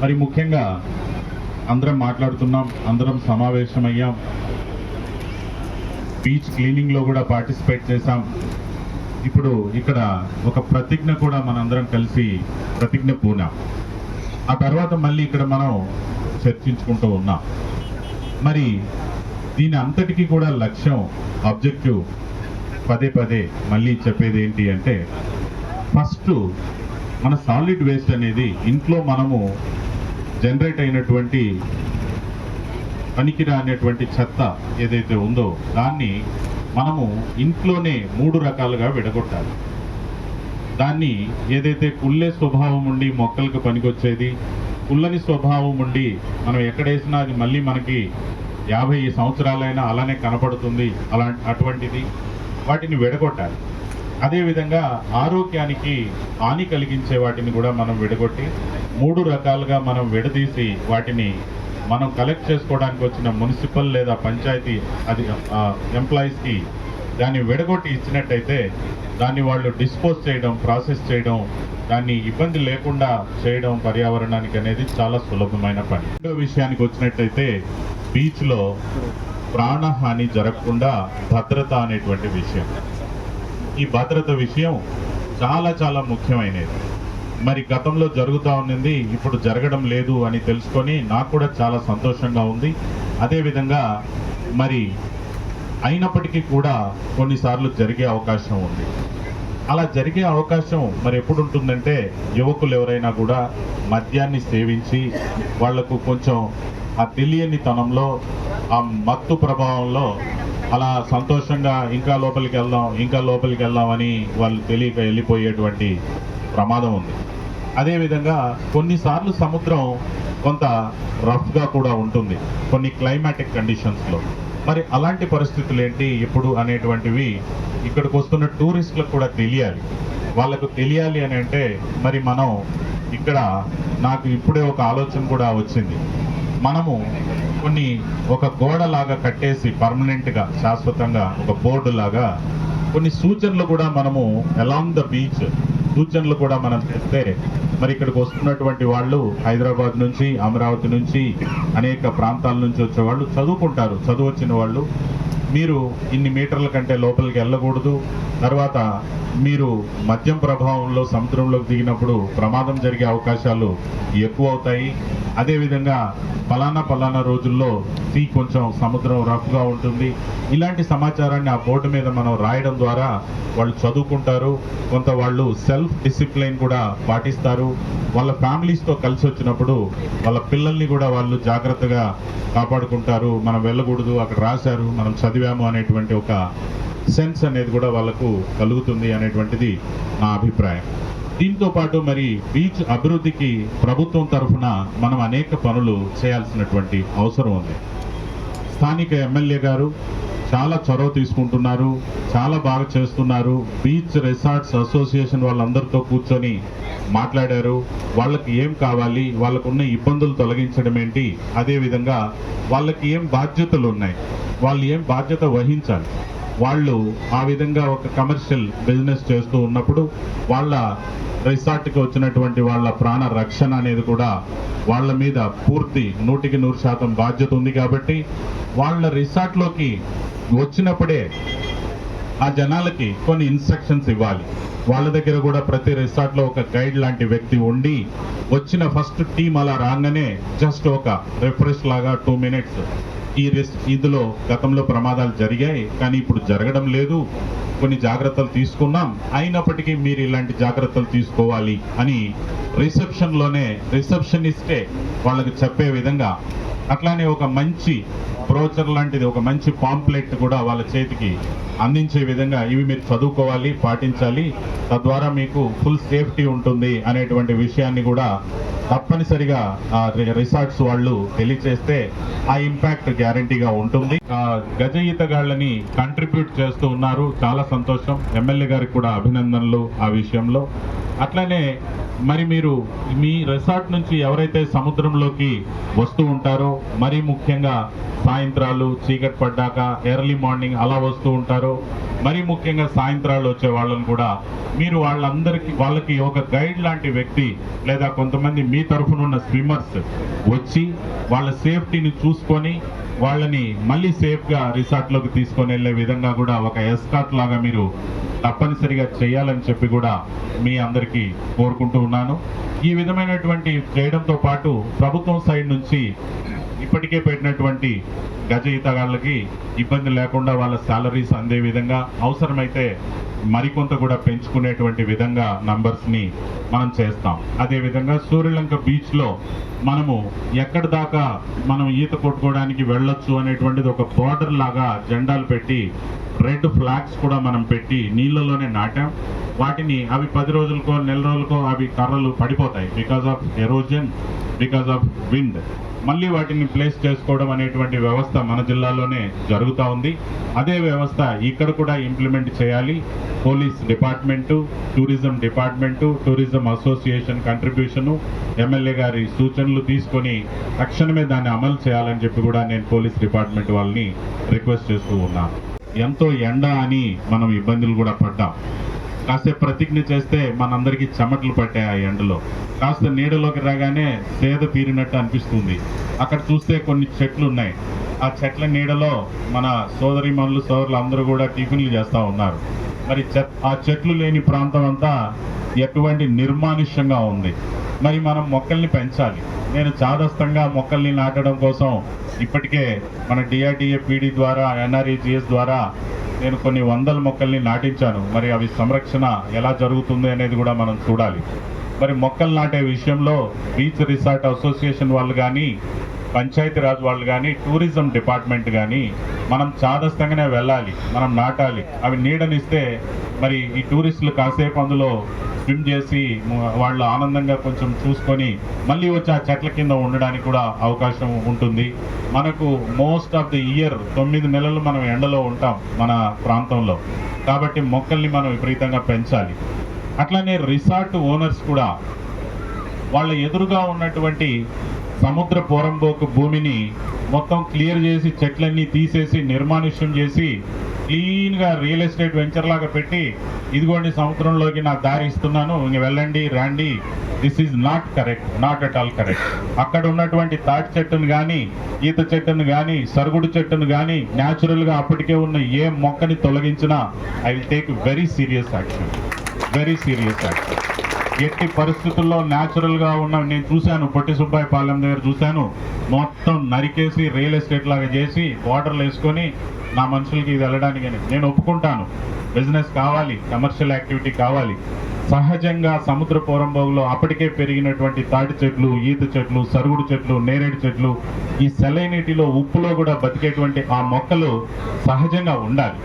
మరి ముఖ్యంగా అందరం మాట్లాడుతున్నాం అందరం సమావేశమయ్యాం. బీచ్ క్లీనింగ్లో కూడా పార్టిసిపేట్ చేశాం. ఇప్పుడు ఇక్కడ ఒక ప్రతిజ్ఞ కూడా మనందరం కలిసి ప్రతిజ్ఞ పూనాం. ఆ తర్వాత మళ్ళీ ఇక్కడ మనం చర్చించుకుంటూ ఉన్నాం. మరి దీని అంతటికీ కూడా లక్ష్యం ఆబ్జెక్టివ్ పదే పదే మళ్ళీ చెప్పేది ఏంటి అంటే ఫస్ట్ మన సాలిడ్ వేస్ట్ అనేది ఇంట్లో మనము జనరేట్ అయినటువంటి పనికిరానటువంటి చెత్త ఏదైతే ఉందో దాన్ని మనము ఇంట్లోనే మూడు రకాలుగా విడగొట్టాలి. దాన్ని ఏదైతే కుళ్ళే స్వభావం ఉండి మొక్కలకు పనికొచ్చేది కుళ్ళని స్వభావం ఉండి మనం ఎక్కడేసినా అది మళ్ళీ మనకి యాభై సంవత్సరాలైనా అలానే కనపడుతుంది అలా అటువంటిది వాటిని విడగొట్టాలి. అదేవిధంగా ఆరోగ్యానికి హాని కలిగించే వాటిని కూడా మనం విడగొట్టి మూడు రకాలుగా మనం విడదీసి వాటిని మనం కలెక్ట్ చేసుకోవడానికి వచ్చిన మున్సిపల్ లేదా పంచాయతీ అది ఎంప్లాయీస్కి దాన్ని విడగొట్టి ఇచ్చినట్టయితే దాన్ని వాళ్ళు డిస్పోజ్ చేయడం ప్రాసెస్ చేయడం దాన్ని ఇబ్బంది లేకుండా చేయడం పర్యావరణానికి అనేది చాలా సులభమైన పని. రెండో విషయానికి వచ్చినట్టయితే బీచ్లో ప్రాణహాని జరగకుండా భద్రత అనేటువంటి విషయం. ఈ భద్రత విషయం చాలా చాలా ముఖ్యమైనది. మరి గతంలో జరుగుతూ ఉన్నది ఇప్పుడు జరగడం లేదు అని తెలుసుకొని నాకు కూడా చాలా సంతోషంగా ఉంది. అదేవిధంగా మరి అయినప్పటికీ కూడా కొన్నిసార్లు జరిగే అవకాశం ఉంది. అలా జరిగే అవకాశం మరి ఎప్పుడు ఉంటుందంటే యువకులు ఎవరైనా కూడా మద్యాన్ని సేవించి వాళ్ళకు కొంచెం ఆ తెలియని తనంలో ఆ మత్తు ప్రభావంలో అలా సంతోషంగా ఇంకా లోపలికి వెళ్దాం ఇంకా లోపలికి వెళ్దాం అని వాళ్ళు తెలియక వెళ్ళిపోయేటువంటి ప్రమాదం ఉంది. అదేవిధంగా కొన్నిసార్లు సముద్రం కొంత రఫ్గా కూడా ఉంటుంది కొన్ని క్లైమాటిక్ కండిషన్స్లో మరి అలాంటి పరిస్థితులు ఏంటి ఎప్పుడు అనేటువంటివి ఇక్కడికి వస్తున్న టూరిస్టులకు కూడా తెలియాలి. వాళ్ళకు తెలియాలి అని అంటే మరి మనం ఇక్కడ నాకు ఇప్పుడే ఒక ఆలోచన కూడా వచ్చింది. మనము కొన్ని ఒక గోడలాగా కట్టేసి పర్మనెంట్గా శాశ్వతంగా ఒక బోర్డు లాగా కొన్ని సూచనలు కూడా మనము అలాంగ్ ద బీచ్ సూచనలు కూడా మనం చేస్తే మరి ఇక్కడికి వస్తున్నటువంటి వాళ్ళు హైదరాబాద్ నుంచి అమరావతి నుంచి అనేక ప్రాంతాల నుంచి వచ్చే వాళ్ళు చదువుకుంటారు. చదువు వచ్చిన వాళ్ళు మీరు ఇన్ని మీటర్ల కంటే లోపలికి వెళ్ళకూడదు. తర్వాత మీరు మద్యం ప్రభావంలో సముద్రంలోకి దిగినప్పుడు ప్రమాదం జరిగే అవకాశాలు ఎక్కువ అవుతాయి అదేవిధంగా పలానా పలానా రోజుల్లో సీ కొంచెం సముద్రం రఫ్గా ఉంటుంది. ఇలాంటి సమాచారాన్ని ఆ బోర్డు మీద మనం రాయడం ద్వారా వాళ్ళు చదువుకుంటారు. కొంత వాళ్ళు సెల్ఫ్ డిసిప్లిన్ కూడా పాటిస్తారు. వాళ్ళ ఫ్యామిలీస్తో కలిసి వచ్చినప్పుడు వాళ్ళ పిల్లల్ని కూడా వాళ్ళు జాగ్రత్తగా కాపాడుకుంటారు. మనం వెళ్ళకూడదు అక్కడ రాశారు మనం చదివి చదివాము అనేటువంటి ఒక సెన్స్ అనేది కూడా వాళ్ళకు కలుగుతుంది అనేటువంటిది నా అభిప్రాయం. దీంతో పాటు మరి బీచ్ అభివృద్ధికి ప్రభుత్వం తరఫున మనం అనేక పనులు చేయాల్సినటువంటి అవసరం ఉంది. స్థానిక ఎమ్మెల్యే గారు చాలా చొరవ తీసుకుంటున్నారు చాలా బాగా చేస్తున్నారు. బీచ్ రిసార్ట్స్ అసోసియేషన్ వాళ్ళందరితో కూర్చొని మాట్లాడారు. వాళ్ళకి ఏం కావాలి వాళ్ళకున్న ఇబ్బందులు తొలగించడం ఏంటి అదేవిధంగా వాళ్ళకి ఏం బాధ్యతలు ఉన్నాయి వాళ్ళు ఏం బాధ్యత వహించాలి. వాళ్ళు ఆ విధంగా ఒక కమర్షియల్ బిజినెస్ చేస్తూ ఉన్నప్పుడు వాళ్ళ రిసార్ట్కి వచ్చినటువంటి వాళ్ళ ప్రాణ రక్షణ అనేది కూడా వాళ్ళ మీద పూర్తి నూటికి నూరు శాతం బాధ్యత ఉంది కాబట్టి వాళ్ళ రిసార్ట్లోకి వచ్చినప్పుడే ఆ జనాలకి కొన్ని ఇన్స్ట్రక్షన్స్ ఇవ్వాలి. వాళ్ళ దగ్గర కూడా ప్రతి రిసార్ట్లో ఒక గైడ్ లాంటి వ్యక్తి ఉండి వచ్చిన ఫస్ట్ టీం అలా రాగానే జస్ట్ ఒక రిఫ్రెష్ లాగా టూ మినిట్స్ ఈ రిస్క్ ఇందులో గతంలో ప్రమాదాలు జరిగాయి కానీ ఇప్పుడు జరగడం లేదు. కొన్ని జాగ్రత్తలు తీసుకున్నాం. అయినప్పటికీ మీరు ఇలాంటి జాగ్రత్తలు తీసుకోవాలి అని రిసెప్షన్లోనే రిసెప్షనిస్టే వాళ్ళకి చెప్పే విధంగా అట్లానే ఒక మంచి బ్రోచర్ లాంటిది ఒక మంచి పాంప్లెట్ కూడా వాళ్ళ చేతికి అందించే విధంగా ఇవి మీరు చదువుకోవాలి పాటించాలి. తద్వారా మీకు ఫుల్ సేఫ్టీ ఉంటుంది అనేటువంటి విషయాన్ని కూడా తప్పనిసరిగా రిసార్ట్స్ వాళ్ళు తెలియచేస్తే ఆ ఇంపాక్ట్ గ్యారంటీగా ఉంటుంది. ఆ గజ ఈతగాళ్ళని కంట్రిబ్యూట్ చేస్తూ ఉన్నారు. చాలా సంతోషం. ఎమ్మెల్యే గారికి కూడా అభినందనలు ఆ విషయంలో. అట్లనే మరి మీరు మీ రిసార్ట్ నుంచి ఎవరైతే సముద్రంలోకి వస్తూ ఉంటారో మరీ ముఖ్యంగా సాయంత్రాలు చీకటి పడ్డాక ఎర్లీ మార్నింగ్ అలా వస్తూ ఉంటారు. మరీ ముఖ్యంగా సాయంత్రాలు వచ్చే వాళ్ళని కూడా మీరు వాళ్ళందరికీ వాళ్ళకి ఒక గైడ్ లాంటి వ్యక్తి లేదా కొంతమంది మీ తరఫున ఉన్న స్విమ్మర్స్ వచ్చి వాళ్ళ సేఫ్టీని చూసుకొని వాళ్ళని మళ్ళీ సేఫ్గా రిసార్ట్లోకి తీసుకొని వెళ్ళే విధంగా కూడా ఒక ఎస్కాట్ లాగా మీరు తప్పనిసరిగా చేయాలని చెప్పి కూడా మీ అందరికీ కోరుకుంటూ ఉన్నాను. ఈ విధమైనటువంటి చేయడంతో పాటు ప్రభుత్వం సైడ్ నుంచి ఇప్పటికే పెట్టినటువంటి గజ ఈతగాళ్ళకి ఇబ్బంది లేకుండా వాళ్ళ శాలరీస్ అందే విధంగా అవసరమైతే మరికొంత కూడా పెంచుకునేటువంటి విధంగా నంబర్స్ని మనం చేస్తాం. అదేవిధంగా సూర్యలంక బీచ్లో మనము ఎక్కడి దాకా మనం ఈత కొట్టుకోవడానికి వెళ్ళొచ్చు అనేటువంటిది ఒక బార్డర్ లాగా జెండాలు పెట్టి రెడ్ ఫ్లాగ్స్ కూడా మనం పెట్టి నీళ్ళలోనే నాటాం. వాటిని అవి పది రోజులకో నెల రోజులకో అవి కర్రలు పడిపోతాయి because of erosion because of wind మళ్ళీ వాటిని ప్లేస్ చేసుకోవడం అనేటువంటి వ్యవస్థ మన జిల్లాలోనే జరుగుతూ ఉంది. అదే వ్యవస్థ ఇక్కడ కూడా ఇంప్లిమెంట్ చేయాలి. Police department tourism department tourism association contribution MLA గారి సూచనలు తీసుకొని తక్షణమే దాన్ని అమలు చేయాలని చెప్పి కూడా నేను పోలీస్ డిపార్ట్మెంట్ వాళ్ళని రిక్వెస్ట్ చేస్తూ ఉన్నాను. ఎంతో ఎండ అని మనం ఇబ్బందులు కూడా పడ్డాం. కాసేపు ప్రతిజ్ఞ చేస్తే మనందరికీ చెమటలు పట్టాయి ఆ ఎండలో. కాస్త నీడలోకి రాగానే సేద తీరినట్టు అనిపిస్తుంది. అక్కడ చూస్తే కొన్ని చెట్లు ఉన్నాయి. ఆ చెట్ల నీడలో మన సోదరి మనులు సోదరులు అందరూ కూడా టిఫిన్లు చేస్తూ ఉన్నారు. మరి చెట్ ఆ చెట్లు లేని ప్రాంతం అంతా ఎటువంటి నిర్మానుష్యంగా ఉంది. మరి మనం మొక్కల్ని పెంచాలి. నేను చాదస్తంగా మొక్కల్ని నాటడం కోసం ఇప్పటికే మన డిఆర్డిఏ పీడీ ద్వారా ఎన్ఆర్ఈజిఎస్ ద్వారా నేను కొన్ని వందల మొక్కల్ని నాటించాను. మరి అవి సంరక్షణ ఎలా జరుగుతుంది అనేది కూడా మనం చూడాలి. మరి మొక్కలు నాటే విషయంలో బీచ్ రిసార్ట్ అసోసియేషన్ వాళ్ళు కానీ పంచాయతీరాజ్ వాళ్ళు కానీ టూరిజం డిపార్ట్మెంట్ కానీ మనం చాదస్తంగానే వెళ్ళాలి మనం నాటాలి. అవి నీడనిస్తే మరి ఈ టూరిస్టులు కాసేపు అందులో స్విమ్ చేసి వాళ్ళు ఆనందంగా కొంచెం చూసుకొని మళ్ళీ వచ్చి ఆ చెట్ల కింద ఉండడానికి కూడా అవకాశం ఉంటుంది. మనకు మోస్ట్ ఆఫ్ ది ఇయర్ తొమ్మిది నెలలు మనం ఎండలో ఉంటాం మన ప్రాంతంలో. కాబట్టి మొక్కల్ని మనం విపరీతంగా పెంచాలి. అట్లనే రిసార్ట్ ఓనర్స్ కూడా వాళ్ళ ఎదురుగా ఉన్నటువంటి సముద్ర పోరంబోకు భూమిని మొత్తం క్లియర్ చేసి చెట్లన్నీ తీసేసి నిర్మానుష్యం చేసి క్లీన్గా రియల్ ఎస్టేట్ వెంచర్ లాగా పెట్టి ఇదిగోండి సముద్రంలోకి నాకు దారి ఇస్తున్నాను ఇంక వెళ్ళండి రాండి. This is not correct not at all correct అక్కడ ఉన్నటువంటి తాటి చెట్టును కానీ ఈత చెట్టును కానీ సరుగుడు చెట్టును కానీ న్యాచురల్గా అప్పటికే ఉన్న ఏ మొక్కని తొలగించినా I will take very serious action very serious action ఎట్టి పరిస్థితుల్లో న్యాచురల్గా ఉన్న నేను చూశాను పొట్టి సుబ్బాయి పాలెం దగ్గర చూశాను. మొత్తం నరికేసి రియల్ ఎస్టేట్ లాగా చేసి వాటర్లు వేసుకొని నా మనుషులకి ఇది వెళ్ళడానికి నేను ఒప్పుకుంటాను. బిజినెస్ కావాలి కమర్షియల్ యాక్టివిటీ కావాలి. సహజంగా సముద్ర పోరంబోగులో అప్పటికే పెరిగినటువంటి తాటి చెట్లు ఈత చెట్లు సరుగుడు చెట్లు నేరేడు చెట్లు ఈ సెలైనిటీలో ఉప్పులో కూడా బతికేటువంటి ఆ మొక్కలు సహజంగా ఉండాలి.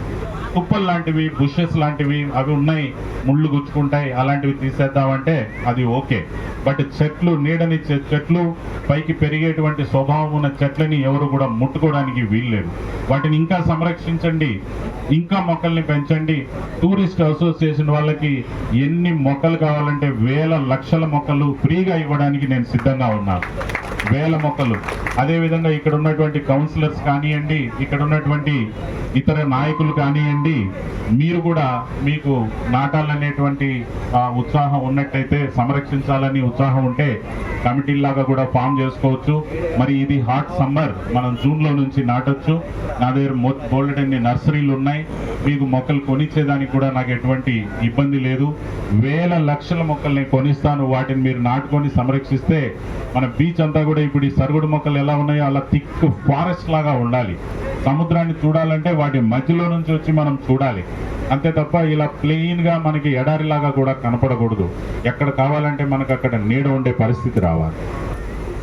కుప్పలు లాంటివి బుషెస్ లాంటివి అవి ఉన్నాయి ముళ్ళు గుచ్చుకుంటాయి అలాంటివి తీసేద్దామంటే అది ఓకే. బట్ చెట్లు నీడనిచ్చే చెట్లు పైకి పెరిగేటువంటి స్వభావం ఉన్న చెట్లని ఎవరు కూడా ముట్టుకోవడానికి వీల్లేదు. వాటిని ఇంకా సంరక్షించండి ఇంకా మొక్కల్ని పెంచండి. టూరిస్ట్ అసోసియేషన్ వాళ్ళకి ఎన్ని మొక్కలు కావాలంటే వేల లక్షల మొక్కలు ఫ్రీగా ఇవ్వడానికి నేను సిద్ధంగా ఉన్నాను. వేల మొక్కలు. అదేవిధంగా ఇక్కడ ఉన్నటువంటి కౌన్సిలర్స్ కానివ్వండి ఇక్కడ ఉన్నటువంటి ఇతర నాయకులు కానివ్వండి మీరు కూడా మీకు నాటాలనేటువంటి ఉత్సాహం ఉన్నట్టయితే సంరక్షించాలని ఉత్సాహం ఉంటే కమిటీలాగా కూడా ఫామ్ చేసుకోవచ్చు. మరి ఇది హాట్ సమ్మర్ మనం జూన్లో నుంచి నాటొచ్చు. నా దగ్గర బోల్డ్ అన్ని నర్సరీలు ఉన్నాయి. మీకు మొక్కలు కొనిచ్చేదానికి కూడా నాకు ఎటువంటి ఇబ్బంది లేదు. వేల లక్షల మొక్కలు నేను కొనిస్తాను. వాటిని మీరు నాటుకొని సంరక్షిస్తే మన బీచ్ అంతా కూడా ఇప్పుడు ఈ సరుగుడు మొక్కలు ఎలా ఉన్నాయో అలా థిక్ ఫారెస్ట్ లాగా ఉండాలి. సముద్రాన్ని చూడాలంటే వాటి మధ్యలో నుంచి వచ్చి మనం చూడాలి. అంతే తప్ప ఇలా ప్లెయిన్గా మనకి ఎడారిలాగా కూడా కనపడకూడదు. ఎక్కడ కావాలంటే మనకు అక్కడ నీడ ఉండే పరిస్థితి రావాలి.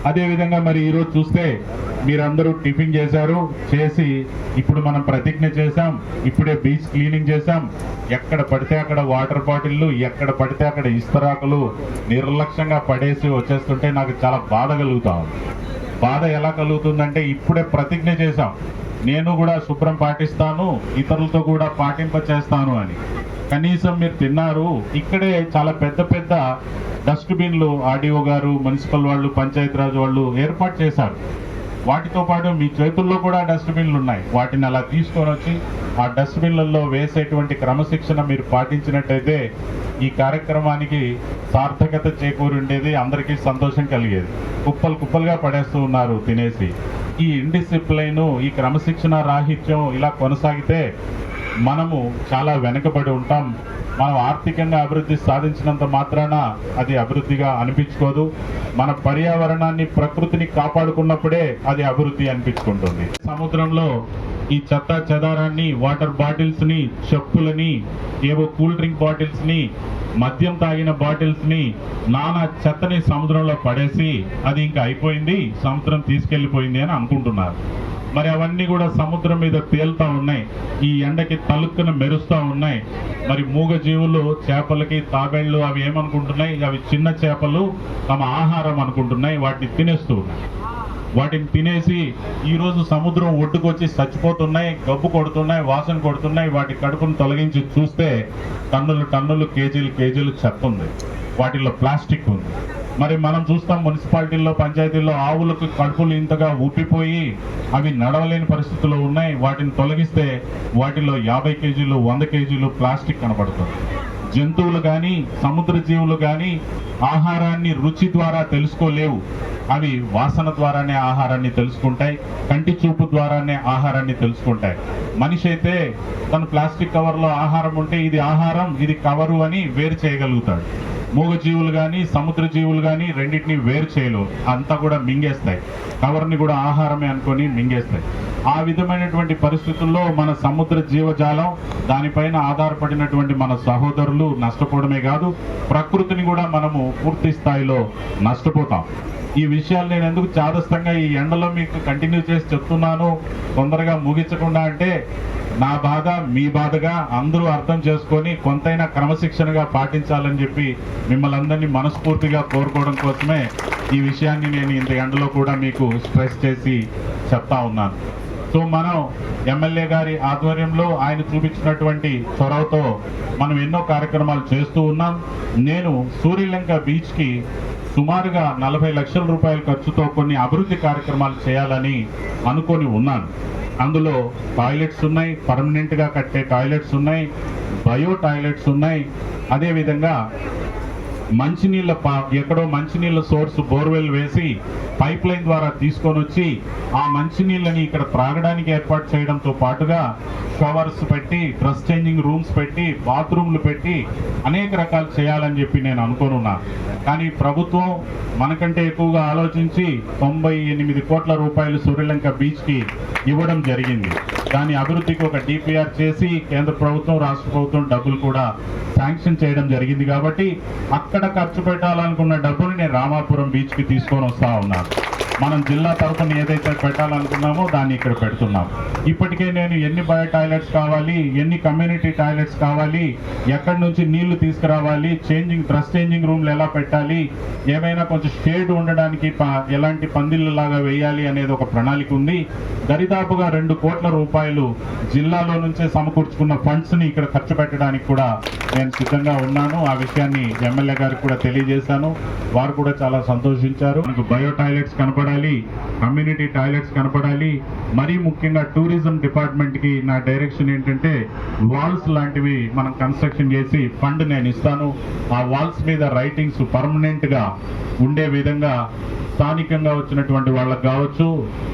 అదేవిధంగా మరి ఈరోజు చూస్తే మీరందరూ టిఫిన్ చేశారు చేసి ఇప్పుడు మనం ప్రతిజ్ఞ చేశాం ఇప్పుడే బీచ్ క్లీనింగ్ చేశాం. ఎక్కడ పడితే అక్కడ వాటర్ బాటిల్లు ఎక్కడ పడితే అక్కడ ఇస్తరాకులు నిర్లక్ష్యంగా పడేసి వచ్చేస్తుంటే నాకు చాలా బాధ కలుగుతా బాధ ఎలా కలుగుతుందంటే ఇప్పుడే ప్రతిజ్ఞ చేశాం. నేను కూడా శుభ్రం పాటిస్తాను ఇతరులతో కూడా పాటింప చేస్తాను అని. కనీసం మీరు తిన్నారు. ఇక్కడే చాలా పెద్ద పెద్ద డస్ట్బిన్లు ఆర్డీఓ గారు మున్సిపల్ వాళ్ళు పంచాయతీరాజ్ వాళ్ళు ఏర్పాటు చేశారు. వాటితో పాటు మీ చేతుల్లో కూడా డస్ట్బిన్లు ఉన్నాయి. వాటిని అలా తీసుకొని వచ్చి ఆ డస్ట్బిన్లలో వేసేటువంటి క్రమశిక్షణ మీరు పాటించినట్టయితే ఈ కార్యక్రమానికి సార్థకత చేకూరి ఉండేది అందరికీ సంతోషం కలిగేది. కుప్పలు కుప్పలుగా పడేస్తూ ఉన్నారు తినేసి. ఈ ఇండిసిప్లైన్ ఈ క్రమశిక్షణ రాహిత్యం ఇలా కొనసాగితే మనము చాలా వెనుకబడి ఉంటాం. మనం ఆర్థికంగా అభివృద్ధి సాధించినంత మాత్రాన అది అభివృద్ధిగా అనిపించుకోదు. మన పర్యావరణాన్ని ప్రకృతిని కాపాడుకున్నప్పుడే అది అభివృద్ధి అనిపించుకుంటుంది. సముద్రంలో ఈ చెత్త చెదారాన్ని వాటర్ బాటిల్స్ని చెప్పులని ఏవో కూల్ డ్రింక్ బాటిల్స్ని మద్యం తాగిన బాటిల్స్ని నానా చెత్తని సముద్రంలో పడేసి అది ఇంకా అయిపోయింది సముద్రం తీసుకెళ్ళిపోయింది అని అనుకుంటున్నారు. మరి అవన్నీ కూడా సముద్రం మీద తేలుతా ఉన్నాయి. ఈ ఎండకి తలుక్కున మెరుస్తూ ఉన్నాయి. మరి మూగ జీవులు చేపలకి తాబేళ్ళు అవి ఏమనుకుంటున్నాయి? అవి చిన్న చేపలు తమ ఆహారం అనుకుంటున్నాయి. వాటిని తినేస్తూ వాటిని తినేసి ఈరోజు సముద్రం ఒడ్డుకొచ్చి చచ్చిపోతున్నాయి గబ్బు కొడుతున్నాయి వాసన కొడుతున్నాయి. వాటి కడుపును తొలగించి చూస్తే టన్నులు టన్నులు కేజీలు కేజీలు చెత్త ఉంది. వాటిల్లో ప్లాస్టిక్ ఉంది. మరి మనం చూస్తాం మున్సిపాలిటీల్లో పంచాయతీల్లో ఆవులకు కడుపులు ఇంతగా ఊపిపోయి అవి నడవలేని పరిస్థితుల్లో ఉన్నాయి. వాటిని తొలగిస్తే వాటిలో యాభై కేజీలు వంద కేజీలు ప్లాస్టిక్ కనపడుతుంది. జంతువులు కానీ సముద్ర జీవులు కానీ ఆహారాన్ని రుచి ద్వారా తెలుసుకోలేవు. అవి వాసన ద్వారానే ఆహారాన్ని తెలుసుకుంటాయి కంటి చూపు ద్వారానే ఆహారాన్ని తెలుసుకుంటాయి. మనిషి అయితే తన ప్లాస్టిక్ కవర్లో ఆహారం ఉంటే ఇది ఆహారం ఇది కవరు అని వేరు చేయగలుగుతాడు. మూగ జీవులు కానీ సముద్ర జీవులు కానీ రెండింటిని వేరు చేయలేవు. అంతా కూడా మింగేస్తాయి. కవర్ని కూడా ఆహారమే అనుకొని మింగేస్తాయి. ఆ విధమైనటువంటి పరిస్థితుల్లో మన సముద్ర జీవజాలం దానిపైన ఆధారపడినటువంటి మన సహోదరులు నష్టపోవడమే కాదు ప్రకృతిని కూడా మనము పూర్తి స్థాయిలో నష్టపోతాం. ఈ విషయాలు నేను ఎందుకు చాదస్తంగా ఈ ఎండలో మీకు కంటిన్యూ చేసి చెప్తున్నాను తొందరగా ముగించకుండా అంటే నా బాధ మీ బాధగా అందరూ అర్థం చేసుకొని కొంతైనా క్రమశిక్షణగా పాటించాలని చెప్పి మిమ్మల్ని అందరినీ మనస్ఫూర్తిగా కోరుకోవడం కోసమే ఈ విషయాన్ని నేను ఇంత ఎండలో కూడా మీకు స్ట్రెస్ చేసి చెప్తా ఉన్నాను. సో మనం ఎమ్మెల్యే గారి ఆధ్వర్యంలో ఆయన చూపించినటువంటి చొరవతో మనం ఎన్నో కార్యక్రమాలు చేస్తూ ఉన్నాం. నేను సూర్యలంక బీచ్కి సుమారుగా నలభై లక్షల రూపాయల ఖర్చుతో కొన్ని అభివృద్ధి కార్యక్రమాలు చేయాలని అనుకొని ఉన్నాను. అందులో టాయిలెట్స్ ఉన్నాయి పర్మనెంట్గా కట్టే టాయిలెట్స్ ఉన్నాయి బయో టాయిలెట్స్ ఉన్నాయి. అదేవిధంగా మంచినీళ్ళ ఎక్కడో మంచినీళ్ళ సోర్స్ బోర్వెల్ వేసి పైప్ లైన్ ద్వారా తీసుకొని వచ్చి ఆ మంచినీళ్ళని ఇక్కడ త్రాగడానికి ఏర్పాటు చేయడంతో పాటుగా షవర్స్ పెట్టి డ్రెస్ చేంజింగ్ రూమ్స్ పెట్టి బాత్రూమ్లు పెట్టి అనేక రకాలు చేయాలని చెప్పి నేను అనుకోనున్నా. కానీ ప్రభుత్వం మనకంటే ఎక్కువగా ఆలోచించి తొంభై ఎనిమిది కోట్ల రూపాయలు సూర్యలంక బీచ్కి ఇవ్వడం జరిగింది. దాని అభివృద్ధికి ఒక డిపిఆర్ చేసి కేంద్ర ప్రభుత్వం రాష్ట్ర ప్రభుత్వం డబ్బులు కూడా శాంక్షన్ చేయడం జరిగింది కాబట్టి అక్కడ ఖర్చు పెట్టాలనుకున్న డబ్బుని నేను రామాపురం బీచ్కి తీసుకొని వస్తా ఉన్నాను. మనం జిల్లా తరఫున ఏదైతే పెట్టాలనుకున్నామో దాన్ని ఇక్కడ పెడుతున్నాం. ఇప్పటికే నేను ఎన్ని బయో టాయిలెట్స్ కావాలి ఎన్ని కమ్యూనిటీ టాయిలెట్స్ కావాలి ఎక్కడి నుంచి నీళ్ళు తీసుకురావాలి చేంజింగ్ డ్రెస్ చేంజింగ్ రూమ్లు ఎలా పెట్టాలి ఏమైనా కొంచెం షేడ్ ఉండడానికి ప- ఎలాంటి పందిళ్ళు లాగా వేయాలి అనేది ఒక ప్రణాళిక ఉంది. దరిదాపుగా రెండు కోట్ల రూపాయలు జిల్లాలో నుంచే సమకూర్చుకున్న ఫండ్స్ని ఇక్కడ ఖర్చు పెట్టడానికి కూడా నేను సిద్ధంగా ఉన్నాను. ఆ విషయాన్ని ఎమ్మెల్యే గారికి కూడా తెలియజేశాను. వారు కూడా చాలా సంతోషించారు. మనకు బయో టాయిలెట్స్ కనపడాలి కమ్యూనిటీ టాయిలెట్స్ కనపడాలి మరీ ముఖ్యంగా టూరిజం డిపార్ట్మెంట్కి నా డైరెక్షన్ ఏంటంటే వాల్స్ లాంటివి మనం కన్స్ట్రక్షన్ చేసి ఫండ్ నేను ఇస్తాను. ఆ వాల్స్ మీద రైటింగ్స్ పర్మనెంట్గా ఉండే విధంగా స్థానికంగా వచ్చినటువంటి వాళ్ళకి కావచ్చు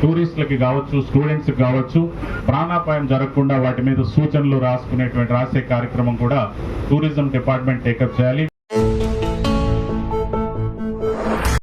టూరిస్టులకి కావచ్చు స్టూడెంట్స్ కావచ్చు ప్రాణాపాయం జరగకుండా వాటి మీద సూచనలు రాసుకునేటువంటి రాసే కార్యక్రమం కూడా టూరిజం డిపార్ట్మెంట్ టేకప్ చేయాలి.